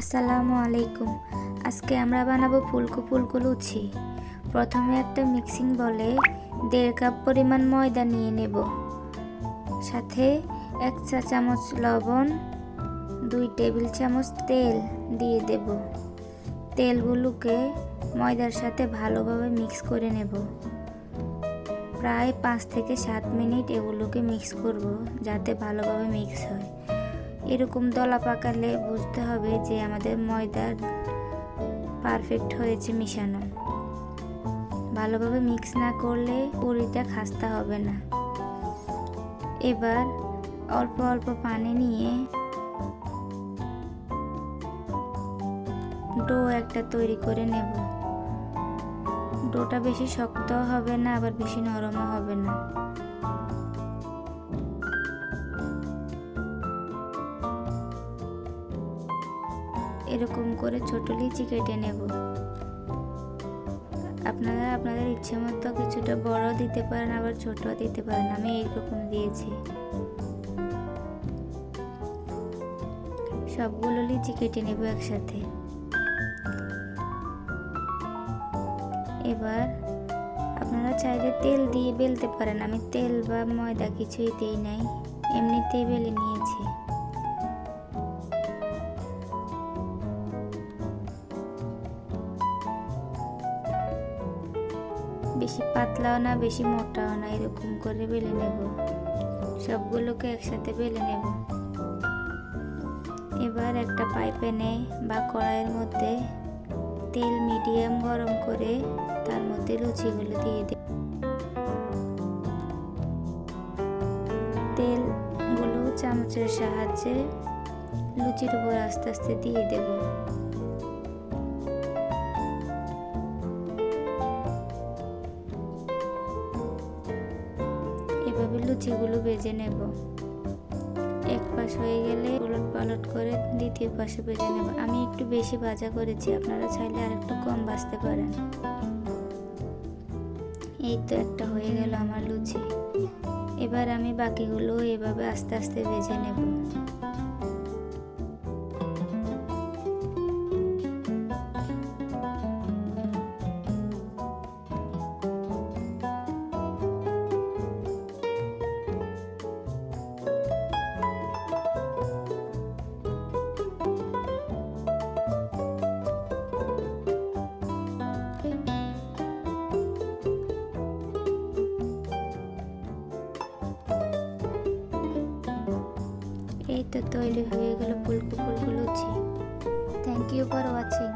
আসসালামু আলাইকুম। আজকে আমরা বানাবো ফুলকো ফুলকো লুচি। প্রথমে একটা মিক্সিং বলে দেড় কাপ পরিমাণ ময়দা নিয়ে নেব। সাথে এক চা চামচ লবণ, দুই টেবিল চামচ তেল দিয়ে দেব। তেলগুলোকে ময়দার সাথে ভালোভাবে মিক্স করে নেব। প্রায় পাঁচ থেকে সাত মিনিট এগুলোকে মিক্স করব যাতে ভালোভাবে মিক্স হয়। এরকম দলা পাকালে বুঝতে হবে যে আমাদের ময়দা পারফেক্ট হয়েছে মিশানো। ভালোভাবে মিক্স না করলে পুরিটা খাস্তা হবে না। এবার অল্প অল্প পানি নিয়ে ডো একটা তৈরি করে নেব। ডোটা বেশি শক্ত হবে না, আবার বেশি নরমও হবে না। এরকম করে ছোট লিচি কেটে নেব। আপনারা আপনাদের ইচ্ছে মতো কিছুটা বড় দিতে পারেন, আবার ছোট দিতে পারেন। আমি এইরকম দিয়েছি। সবগুলো লিচি কেটে নেব একসাথে। এবার আপনারা চাইলে তেল দিয়ে বেলতে পারেন। আমি তেল বা ময়দা কিছুই দিই নাই। এমনিতেই বেলে নিয়েছি। বেশি পাতলাও না, বেশি মোটাও না, এরকম করে বেলে নেব। সবগুলোকে একসাথে বেলে নেব। এবার একটা পাইপেনে বা কড়াইয়ের মধ্যে তেল মিডিয়াম গরম করে তার মধ্যে লুচিগুলো দিয়ে দেব। তেলগুলো চামচের সাহায্যে লুচির উপর আস্তে আস্তে দিয়ে দেব। এভাবে লুচিগুলো ভেজে নেব। এক পাশ হয়ে গেলে উলট পালট করে দ্বিতীয় পাশে ভেজে নেব। আমি একটু বেশি ভাজা করেছি, আপনারা চাইলে আর একটু কম ভাজতে পারেন। এই তো একটা হয়ে গেল আমার লুচি। এবার আমি বাকিগুলো এভাবে আস্তে আস্তে ভেজে নেব। এই তো তৈরি হয়ে গেল ফুলকো ফুলকো luchi thank you for watching